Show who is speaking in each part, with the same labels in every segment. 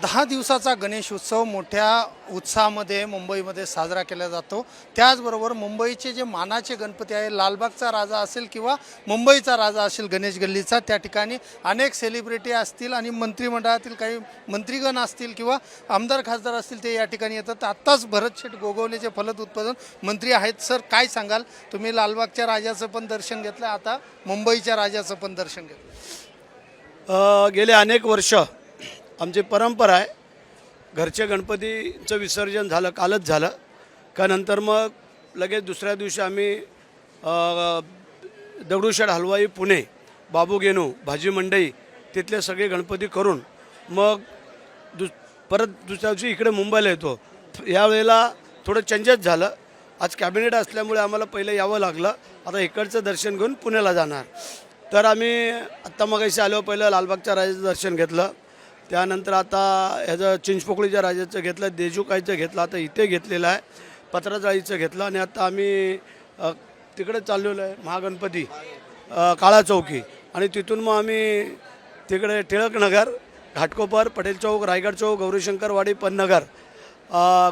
Speaker 1: दहा दिवसाचा गणेश उत्सव मोठ्या उत्साहामध्ये मुंबईमध्ये साजरा केला जातो. त्याचबरोबर मुंबईचे जे मानाचे गणपती आहे लालबागचा राजा असेल किंवा मुंबईचा राजा असेल गणेश गल्लीचा त्या ठिकाणी अनेक सेलिब्रिटी असतील आणि मंत्रिमंडळातील काही मंत्रीगण असतील किंवा आमदार खासदार असतील ते या ठिकाणी येतात. आत्ताच भरत शेठ गोगवलेचे फलद उत्पादन मंत्री आहेत सर काय सांगाल? तुम्ही लालबागच्या राजाचं पण दर्शन घेतलं आता मुंबईच्या राजाचं पण दर्शन घेतलं.
Speaker 2: गेले अनेक वर्ष आमची परंपरा आहे. घरचे गणपतीचं विसर्जन झालं कालच झालं. का नंतर मग लगेच दुसऱ्या दिवशी आम्ही अ, दगडूशेठ हलवाई पुणे बाबू गेनू भाजी मंडई तिथले सगळे गणपती करून मग दुस परत दुसऱ्या दिवशी इकडे मुंबईला येतो. यावेळेला थोडं चेंजेस झालं. आज कॅबिनेट असल्यामुळे आम्हाला पहिलं यावं लागलं. आता इकडचं दर्शन घेऊन पुण्याला जाणार. तर आम्ही आत्ता मगाशी आलो पहिलं लालबागच्या राजाचं दर्शन घेतलं. त्यानंतर आता ह्याचं चिंचपोकळीच्या राजाचं घेतलं देजुकाईचं घेतलं आता इथे घेतलेलं आहे पत्राजाळीचं घेतलं आणि आता आम्ही तिकडे चाललेलो आहे महागणपती काळा चौकी. आणि तिथून मग आम्ही तिकडे टिळकनगर घाटकोपर पटेल चौक रायगड चौक गौरीशंकरवाडी पन्नगर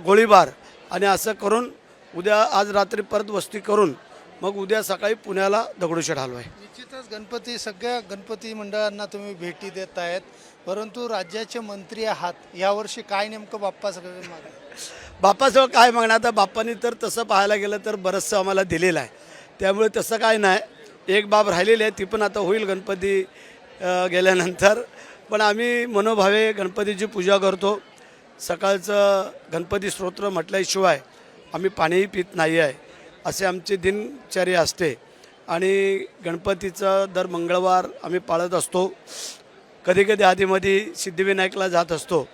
Speaker 2: गोळीबार. आणि असं करून उद्या आज रात्री परत वस्ती करून मग उद्या सकाळी पुण्याला दगडूशेठ हलवाय
Speaker 1: निश्चितच गणपती सगळ्या गणपती मंडळांना तुम्ही भेटी देत आहेत. परंतु राज्याचे मंत्री आहात. यावर्षी काय नेमकं बाप्पा सगळं
Speaker 2: बाप्पाजवळ काय मागणं आता बाप्पानी तर तसं पाहायला गेलं तर बरंचसं आम्हाला दिलेलं आहे. त्यामुळे तसं काय नाही. एक बाब राहिलेली आहे ती पण आता होईल गणपती गेल्यानंतर. पण आम्ही मनोभावे गणपतीची पूजा करतो. सकाळचं गणपती स्तोत्र म्हटल्याशिवाय आम्ही पाणीही पित नाही आहे असे आमची दिनचर्या असते. आणि गणपतीचं दर मंगळवार आम्ही पाळत असतो. कधीकधी आधीमध्ये सिद्धिविनायकला जात असतो.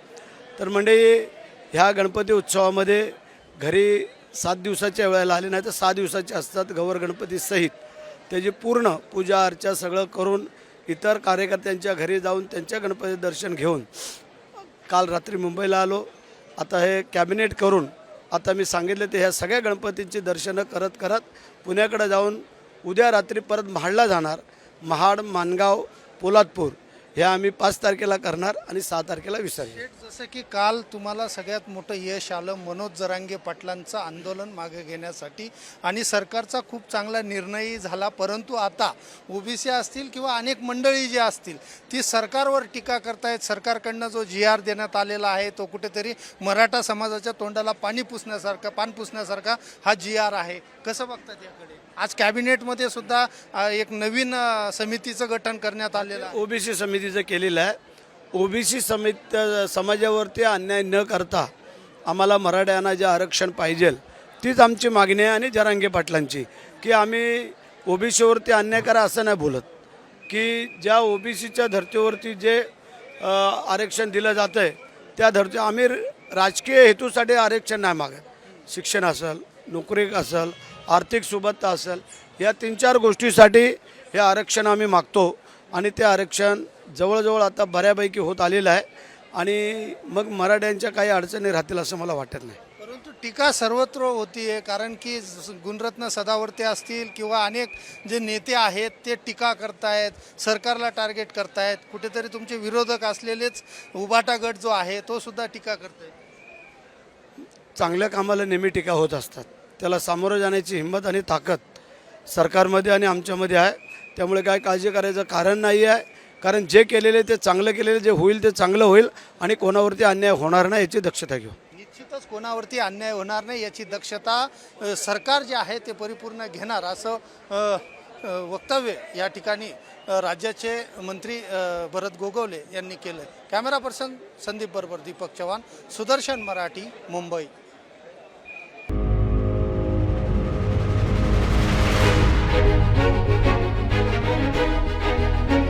Speaker 2: तर म्हणजे ह्या गणपती उत्सवामध्ये घरी सात दिवसाच्या वेळेला आले नाही तर सहा दिवसाचे असतात गौर गणपतीसहित त्याची पूर्ण पूजा अर्चा सगळं करून इतर कार्यकर्त्यांच्या घरी जाऊन त्यांच्या गणपती दर्शन घेऊन काल रात्री मुंबईला आलो. आता हे कॅबिनेट करून आता मी सांगितले ते ह्या सगळ्या गणपतींची दर्शनं करत करत पुण्याकडे जाऊन उद्या रात्री परत महाडला जाणार. महाड मानगाव पोलादपूर. हे आम्ही पाच तारखेला करणार आणि सहा तारखेला विसर्जन
Speaker 1: जसं की काल तुम्हाला सगळ्यात मोठं यश आलं मनोज जरांगे पाटलांचं आंदोलन मागे घेण्यासाठी आणि सरकारचा खूप चांगला निर्णयही झाला परंतु आता ओबीसी असतील किंवा अनेक मंडळी जी असतील ती सरकारवर टीका करतायत. सरकारकडनं जो जी आर देण्यात आलेला आहे तो कुठेतरी मराठा समाजाच्या तोंडाला पाणी पुसण्यासारखा पान पुसण्यासारखा हा जी आर आहे. कसं बघतात याकडे? आज कॅबिनेटमध्ये सुद्धा एक नवीन समितीचं गठन करण्यात आलेलं
Speaker 2: ओबीसी समितीचं केलेलं आहे ओबीसी समित समाजावरती अन्याय न करता आम्हाला मराठ्यांना जे आरक्षण पाहिजे तीच आमची मागणी आहे आणि जरांगे पाटलांची की आम्ही ओबीसीवरती अन्याय करा असं नाही बोलत. की ज्या ओबीसीच्या धर्तीवरती जे आरक्षण दिलं जातं आहे त्या धर्ती आम्ही राजकीय हेतूसाठी आरक्षण नाही मागत. शिक्षण असेल नोकरी असेल आर्थिक सुबत्ता असेल या तीन चार गोष्टीसाठी हे आरक्षण आम्ही मागतो आणि ते आरक्षण जवळजवळ आता बऱ्यापैकी होत आलेलं आहे. आणि मग मराठ्यांच्या काही अडचणी राहतील असं मला वाटत नाही.
Speaker 1: परंतु टीका सर्वत्र होतीये कारण की गुणरत्न सदावर्ते असतील किंवा अनेक जे नेते आहेत ते टीका करतायत सरकारला टार्गेट करतायत. कुठेतरी तुमचे विरोधक असलेलेच उबाटा गट जो आहे तो सुद्धा टीका करतायत.
Speaker 2: चांगल्या कामाला नेहमी टीका होत असतात. त्याला सामोरं जाण्याची हिंमत आणि ताकद सरकारमध्ये आणि आमच्यामध्ये आहे. त्यामुळे काय काळजी करायचं कारण नाही आहे कारण जे केलेले ते चांगलं केलेलं जे होईल ते चांगलं होईल आणि कोणावरती अन्याय होणार नाही याची दक्षता घेऊ.
Speaker 1: निश्चितच कोणावरती अन्याय होणार नाही याची दक्षता सरकार जे आहे ते परिपूर्ण घेणार असं वक्तव्य या ठिकाणी राज्याचे मंत्री भरत गोगवले यांनी केलं कॅमेरा पर्सन संदीप बरोबर दीपक चव्हाण सुदर्शन मराठी मुंबई.